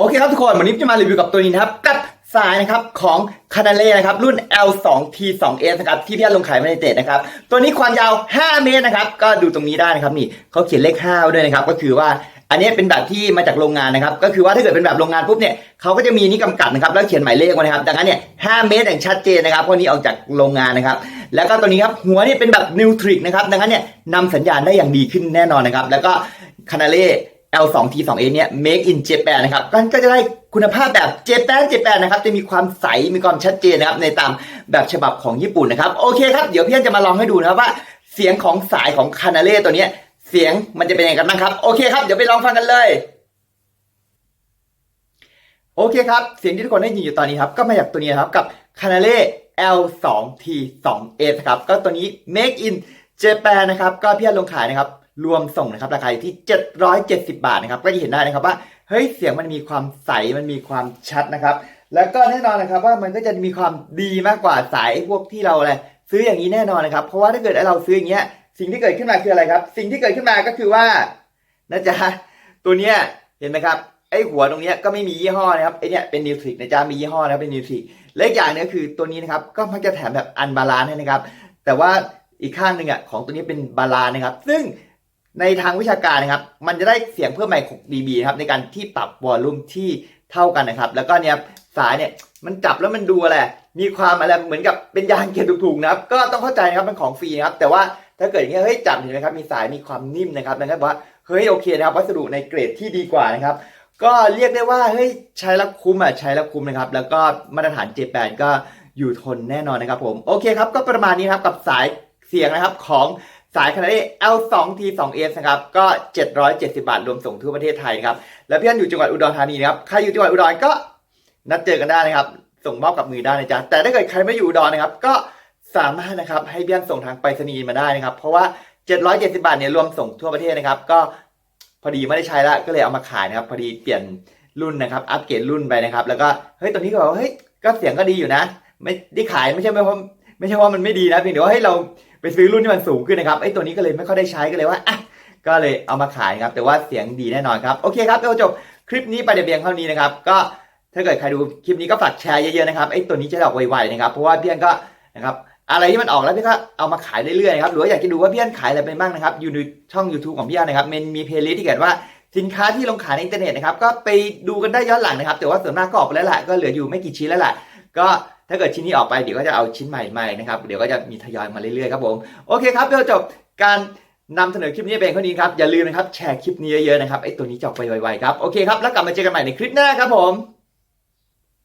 โอเคครับทุกคนวันนี้จะมารีวิวกับตัวนี้นะครับกับสายนะครับของคานาเล่นะครับรุ่น L2T2S นะครับที่พี่อันลงขายมาในเจ็ดนะครับตัวนี้ความยาว 5 เมตรนะครับก็ดูตรงนี้ได้นะครับนี่เขาเขียนเลข5ด้วยนะครับก็คือว่าอันนี้เป็นแบบที่มาจากโรงงานนะครับ ก็คือว่าถ้าเกิดเป็นแบบโรงงานปุ๊บเนี่ยเขาก็จะมีนี่กำกับนะครับแล้วเขียนหมายเลขไว้นะครับดังนั้นเนี่ย5เมตรอย่างชัดเจนนะครับเพราะนี้ออกจากโรงงานนะครับ แล้วก็ตัวนี้ครับหัวนี่เป็นแบบนิวทริกนะครับดังนั้นเนี่ยนำสัญญาณได้อย่างดีขึ้นแน่นอนนะครับ แล้วก็คานาเล่ L2T2A เนี่ย make in Japan นะครับก็จะได้คุณภาพแบบ Japan Japan นะครับ จะมีความใส มีความชัดเจนนะครับ ในตามแบบฉบับของญี่ปุ่นนะครับ โอเคครับ เดี๋ยวพี่อันจะมาลองให้ดูนะครับว่าเสียงของสายของคานาเล่ตัวเนี้ยเสียงมันจะเป็นยังไงกันบ้างครับ โอเคครับ เดี๋ยวไปลองฟังกันเลย โอเคครับ เสียงที่ทุกคนได้ยินอยู่ตอนนี้ครับ ก็มาจากตัวนี้ครับกับ c a n a l e L2T2A ครับ ก็ตัวนี้ make in Japan นะครับ ก็พี่อันลงขายนะครับ รวมส่งนะครับราคาอยู่ที่ 770 บาทนะครับก็จะเห็นได้นะครับว่าเฮ้ยเสียงมันมีความใสมันมีความชัดนะครับ แล้วก็แน่นอนนะครับว่ามันก็จะมีความดีมากกว่าสายพวกที่เราอะไรซื้ออย่างนี้แน่นอนนะครับ เพราะว่าถ้าเกิดเราซื้ออย่างเงี้ยสิ่งที่เกิดขึ้นมาคืออะไรครับ สิ่งที่เกิดขึ้นมาก็คือว่านะจ๊ะตัวเนี้ยเห็นไหมครับไอ้หัวตรงเนี้ยก็ไม่มียี่ห้อนะครับไอ้เนี่ยเป็นนิวทริกนะจ๊ะมียี่ห้อนะครับเป็นนิวทริกและอีกอย่างนึงคือตัวนี้นะครับก็มักจะแถมแบบอันบาลานซ์นะครับ แต่ว่าอีกข้างหนึ่งอะของตัวนี้เป็นบาลานซ์นะครับ ซึ่ง ในทางวิชาการนะครับ มันจะได้เสียงเพิ่มใหม่6 dB นะครับในการที่ปรับวอลลุ่มที่เท่ากันนะครับ แล้วก็เนี่ยสายเนี่ยมันจับแล้วมันดูอะไรมีความอะไรเหมือนกับเป็นยางเกียร์ถูกๆนะครับ ก็ต้องเข้าใจนะครับมันของฟรีนะครับ แต่ว่าถ้าเกิดอย่างเงี้ยเฮ้ยจับเห็นไหมครับมีสายมีความนิ่มนะครับนะครับว่าเฮ้ยโอเคนะครับวัสดุในเกรดที่ดีกว่านะครับ ก็เรียกได้ว่าเฮ้ยใช้แล้วคุ้มอะใช้แล้วคุ้มนะครับ แล้วก็มาตรฐาน J8 ก็อยู่ทนแน่นอนนะครับผมโอเคครับก็ประมาณนี้ครับกับสายเสียงนะครับของ สายคานาเด L2T2S นะครับก็ 770 บาท รวมส่งทั่วประเทศไทยครับ แล้วพี่อันอยู่จังหวัดอุดรธานีนะครับ ใครอยู่จังหวัดอุดรก็นัดเจอกันได้นะครับ ส่งมอบกับมือได้นะจ๊ะ แต่ถ้าเกิดใครไม่อยู่อุดรนะครับ ก็สามารถนะครับให้พี่อันส่งทางไปรษณีย์มาได้นะครับ เพราะว่า 770 บาทเนี่ยรวมส่งทั่วประเทศนะครับ ก็พอดีไม่ได้ใช้ละก็เลยเอามาขายนะครับ พอดีเปลี่ยนรุ่นนะครับ อัปเกรดรุ่นไปนะครับ แล้วก็เฮ้ยตอนนี้ก็บอกว่าเฮ้ยก็เสียงก็ดีอยู่นะ ไม่ได้ขายไม่ใช่ไม่เพราะไม่ใช่ว่ามันไม่ดีนะเพียงแต่ว่าให้เรา ไปซื้อรุ่นที่มันสูงขึ้นนะครับไอ้ตัวนี้ก็เลยไม่ค่อยได้ใช้ก็เลยว่าอะก็เลยเอามาขายครับ แต่ว่าเสียงดีแน่นอนครับ โอเคครับเราจบคลิปนี้ไปเพียงเท่านี้นะครับ ก็ถ้าเกิดใครดูคลิปนี้ก็ฝากแชร์เยอะๆนะครับไอ้ตัวนี้จะออกไวๆนะครับ เพราะว่าเพี่อันก็นะครับอะไรที่มันออกแล้วพี่ก็เอามาขายเรื่อยๆนะครับหรือว่าอยากจะดูว่าพี่อันขายอะไรไปบ้างนะครับ อยู่ในช่อง YouTube ของพี่อันนะครับมันมีเพลย์ลิสต์ที่เขียนว่าสินค้าที่ลงขายในอินเทอร์เน็ตนะครับก็ไปดูกันได้ย้อนหลังนะครับ แต่ว่าส่วนมากก็ออกไปแล้วแหละก็เหลืออยู่ไม่กี่ชิ้นแล้วแหละ ก็ถ้าเกิดชิ้นนี้ออกไปเดี๋ยวก็จะเอาชิ้นใหม่มานะครับเดี๋ยวก็จะมีทยอยมาเรื่อยๆครับผมโอเคครับเดี๋ยวจบการนำเสนอคลิปนี้เป็นเท่านี้ครับอย่าลืมนะครับแชร์คลิปนี้เยอะๆนะครับไอ้ตัวนี้จอกไปไวๆครับโอเคครับแล้วกลับมาเจอกันใหม่ในคลิปหน้าครับผม